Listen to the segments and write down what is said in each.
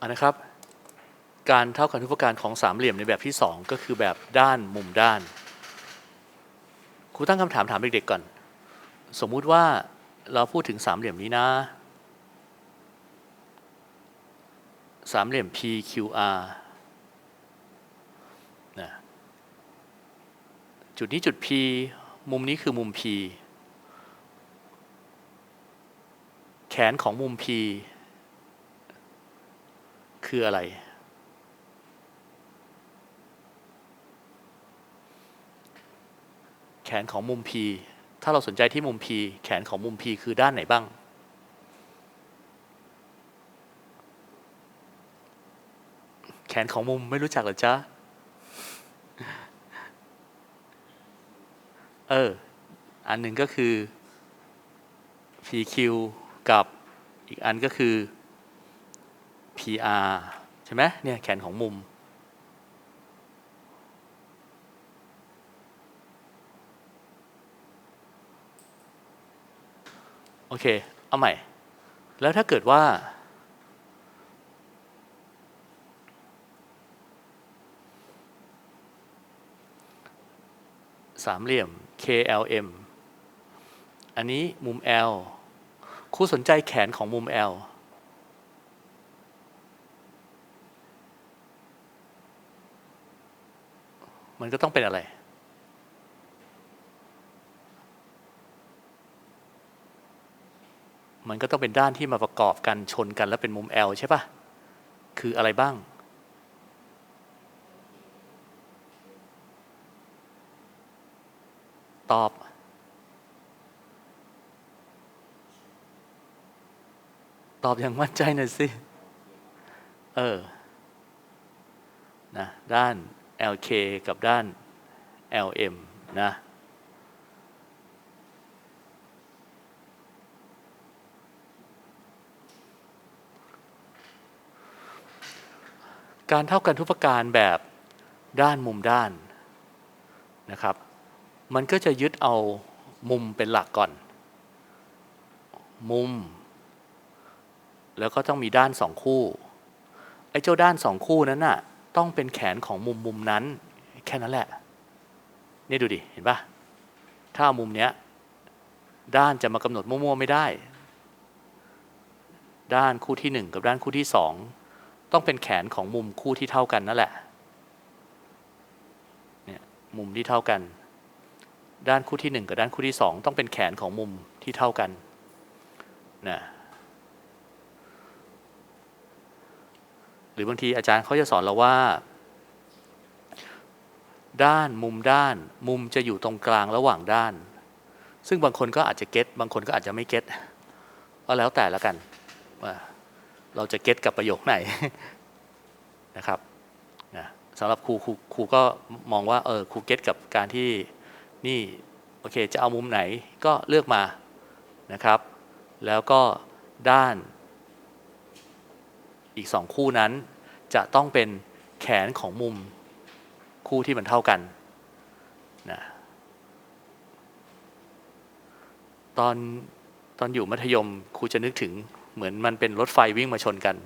อันนะครับ การเท่ากันทุกประการของสามเหลี่ยมในแบบที่สองก็คือแบบด้านมุมด้านครูตั้งคำถามถามเด็กๆก่อน สมมุติว่าเราพูดถึงสามเหลี่ยมนี้นะ สามเหลี่ยม PQR นะจุดนี้จุด P มุมนี้คือมุม P แขนของมุม P คืออะไร แขนของมุม P ถ้าเราสนใจที่มุม P แขนของมุม P คือด้านไหนบ้าง แขนของมุมไม่รู้จักเหรอจ๊ะ เออ อันหนึ่งก็คือ PQ กับอีกอันก็คือ PR ใช่ไหมเนี่ยแขนของมุม โอเค เอาใหม่ แล้วถ้าเกิดว่า สามเหลี่ยม KLM อันนี้มุม L ครูสนใจแขนของมุม L มันก็ต้องเป็นอะไร มันก็ต้องเป็นด้านที่มาประกอบกันชนกันแล้วเป็นมุม L ใช่ปะคืออะไรบ้าง ตอบ ตอบอย่างมั่นใจหน่อยสิ เออ นะ ด้าน LK กับด้าน LM นะการเท่ากันทุกประการแบบด้านมุมด้านนะครับ มันก็จะยึดเอามุมเป็นหลักก่อน มุม แล้วก็ต้องมีด้านสองคู่ ไอ้เจ้าด้านสองคู่นั้นน่ะ ต้องเป็นแขนของมุมมุมนั้น แค่นั้นแหละ นี่ดูดิ เห็นปะถ้าเอามุมเนี้ย ด้านจะมากำหนดมั่วๆไม่ได้ ด้านคู่ที่หนึ่งกับด้านคู่ที่สองต้องเป็นแขนของมุมคู่ที่เท่ากันนั่นแหละเนี่ยมุมที่เท่ากัน ด้านคู่ที่หนึ่งกับด้านคู่ที่สองต้องเป็นแขนของมุมที่เท่ากันนะ รือบางทีอาจารย์เขาจะสอนเราว่า ด้านมุมด้าน มุมจะอยู่ตรงกลางระหว่างด้าน ซึ่งบางคนก็อาจจะเก็ตบางคนก็อาจจะไม่เก็ตก็แล้วแต่ละกันว่าเราจะเก็ตกับประโยคไหนนะครับนะสำหรับครูครูครูก็มองว่าเออครูเก็ตกับการที่นี่โอเคจะเอามุมไหนก็เลือกมานะครับ แล้วก็ด้าน อีกสองคู่นั้น จะต้องเป็นแขนของมุมคู่ที่มันเท่ากันนะตอนตอนอยู่มัธยมครูจะนึกถึงเหมือนมันเป็นรถไฟวิ่งมาชนกัน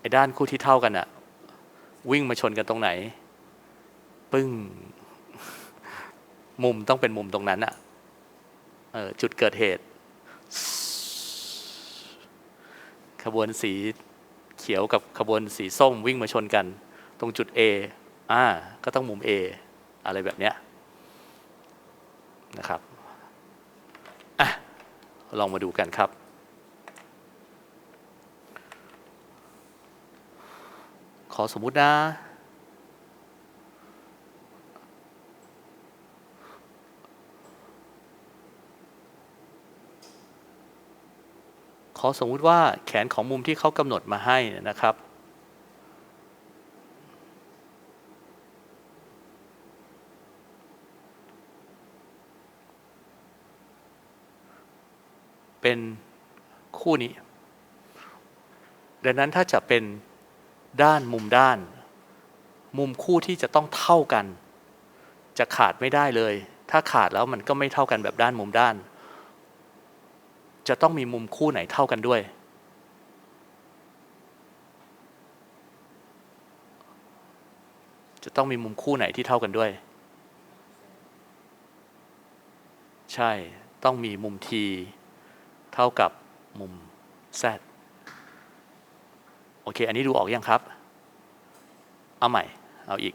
ไอ้ด้านคู่ที่เท่ากันอะวิ่งมาชนกันตรงไหน ปึ้ง มุมต้องเป็นมุมตรงนั้นอะเออจุดเกิดเหตุ ขบวนสีเขียวกับขบวนสีส้มวิ่งมาชนกัน ตรงจุด A อ่าก็ต้องมุม A อะไรแบบเนี้ยนะครับอะลองมาดูกันครับขอสมมุตินะ ขอสมมุติว่าแขนของมุมที่เขากำหนดมาให้นะครับ เป็นคู่นี้ ดังนั้นถ้าจะเป็นด้านมุมด้าน มุมคู่ที่จะต้องเท่ากัน จะขาดไม่ได้เลย ถ้าขาดแล้วมันก็ไม่เท่ากันแบบด้านมุมด้าน จะต้องมีมุมคู่ไหนเท่ากันด้วย จะต้องมีมุมคู่ไหนที่เท่ากันด้วย ใช่ ต้องมีมุมทีเท่ากับมุม z โอเค อันนี้ดูออกอยังครับ เอาใหม่ เอาอีก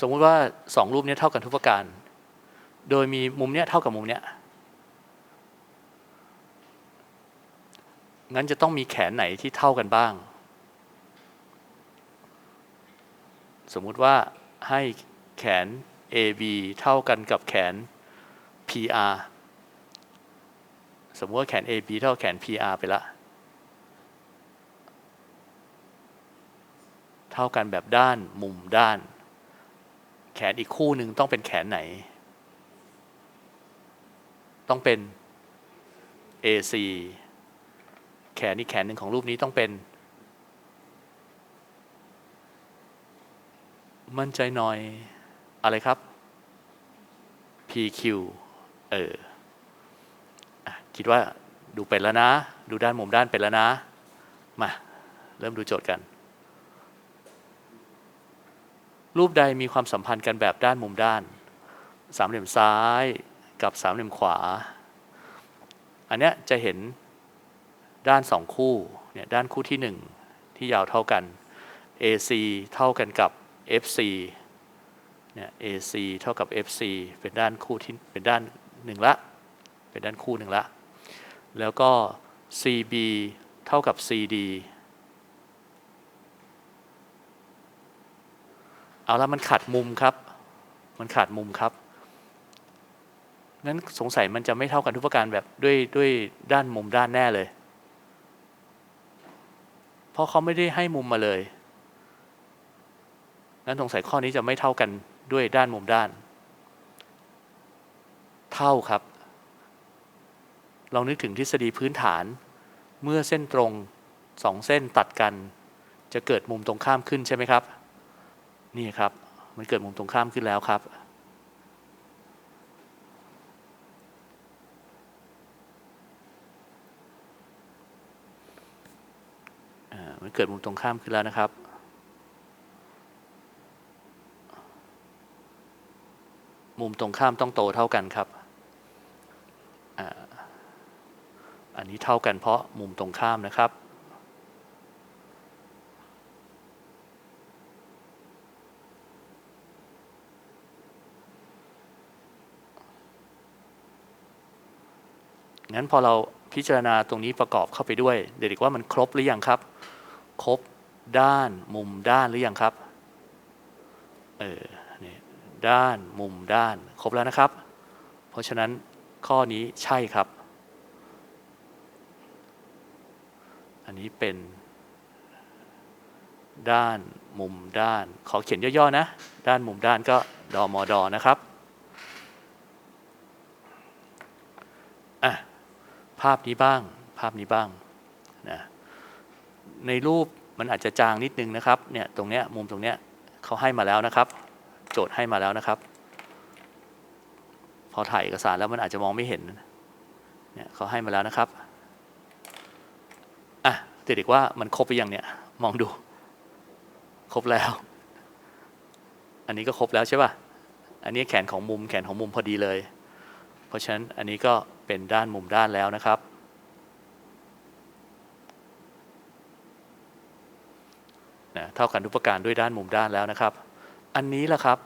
สมมุติว่าสองรูปนี้เท่ากันทุกประการ โดยมีมุมเนี้ยเท่ากับมุมเนี้ยงั้นจะต้องมีแขนไหนที่เท่ากันบ้าง สมมุติว่าให้แขน AB เท่ากันกับแขน PR สมมติว่าแขน AB เท่ากับแขน PR ไปละ เท่ากันแบบด้านมุมด้าน แขนอีกคู่หนึ่งต้องเป็นแขนไหน ต้องเป็น AC แขนอีกแขนหนึ่งของรูปนี้ต้องเป็น มั่นใจหน่อย อะไรครับ PQ เออคิดว่าดูเป็นแล้วนะ ดูด้านมุมด้านเป็นแล้วนะ มา เริ่มดูโจทย์กัน รูปใดมีความสัมพันธ์กันแบบด้านมุมด้าน สามเหลี่ยมซ้ายกับสามเหลี่ยมขวา อันเนี้ยจะเห็นด้านสองคู่เนี่ยด้านคู่ที่หนึ่งที่ยาวเท่ากัน AC เท่ากันกับ FC เนี่ย AC เท่ากับ FC เป็นด้านคู่ที่เป็นด้านหนึ่งละ เป็นด้านคู่หนึ่งละ แล้วก็ CB เท่ากับ CD เอาละมันขาดมุมครับ มันขาดมุมครับงั้นสงสัยมันจะไม่เท่ากันทุกประการแบบด้วยด้วยด้านมุมด้านแน่เลย เพราะเขาไม่ได้ให้มุมมาเลยงั้นสงสัยข้อนี้จะไม่เท่ากันด้วยด้านมุมด้าน เท่าครับลองนึกถึงทฤษฎีพื้นฐาน เมื่อเส้นตรงสองเส้นตัดกัน จะเกิดมุมตรงข้ามขึ้นใช่ไหมครับ นี่ครับ มันเกิดมุมตรงข้ามขึ้นแล้วครับ มันเกิดมุมตรงข้ามขึ้นแล้วนะครับมุมตรงข้ามต้องโตเท่ากันครับ อันนี้เท่ากันเพราะมุมตรงข้ามนะครับ งั้นพอเราพิจารณาตรงนี้ประกอบเข้าไปด้วย เด็กๆว่ามันครบหรือยังครับ ครบด้านมุมด้านหรือยังครับ เออนี่ด้านมุมด้าน ครบแล้วนะครับ เพราะฉะนั้นข้อนี้ใช่ครับ อันนี้เป็น ด้านมุมด้าน ขอเขียนย่อๆนะ ด้านมุมด้านก็ดอมอดอนะครับ อะ ภาพนี้บ้าง ภาพนี้บ้างนะในรูปมันอาจจะจางนิดนึงนะครับเนี่ยตรงเนี้ยมุมตรงเนี้ยเขาให้มาแล้วนะครับ โจทย์ให้มาแล้วนะครับ พอถ่ายเอกสารแล้วมันอาจจะมองไม่เห็นเนี่ยเขาให้มาแล้วนะครับอะเด็กๆว่ามันครบไปยังเนี่ยมองดู ครบแล้ว อันนี้ก็ครบแล้วใช่ป่ะอันนี้แขนของมุมแขนของมุมพอดีเลย เพราะฉะนั้นอันนี้ก็ เป็นด้านมุมด้านแล้วนะครับ นะเท่ากันทุกประการด้วยด้านมุมด้านแล้วนะครับ อันนี้ล่ะครับ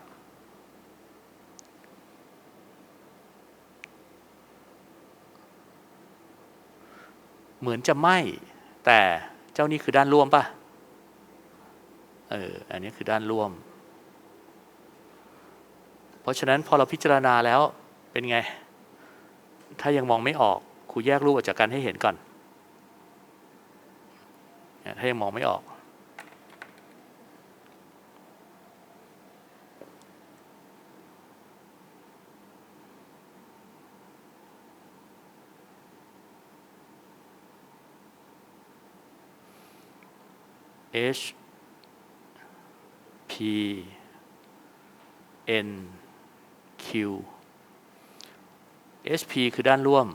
เหมือนจะไหมแต่เจ้านี่คือด้านร่วมป่ะเออ อันนี้คือด้านร่วม เพราะฉะนั้นพอเราพิจารณาแล้วเป็นไง ถ้ายังมองไม่ออกครูแยกรูปออกจากกันให้เห็นก่อนถ้ายังมองไม่ออก H P N Q HP คือด้านร่วม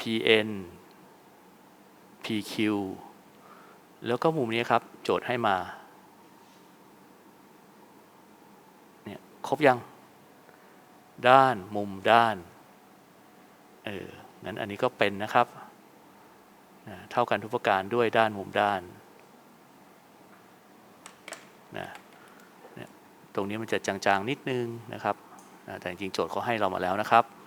PN PQ แล้วก็มุมนี้ครับ โจทย์ให้มาเนี่ยครบยัง ด้านมุมด้านเอองั้นอันนี้ก็เป็นนะครับนะเท่ากันทุกประการด้วยด้านมุมด้านนะเนี่ยตรงนี้มันจะจางๆนิดนึงนะครับ แต่จริงๆโจทย์เขาให้เรามาแล้วนะครับ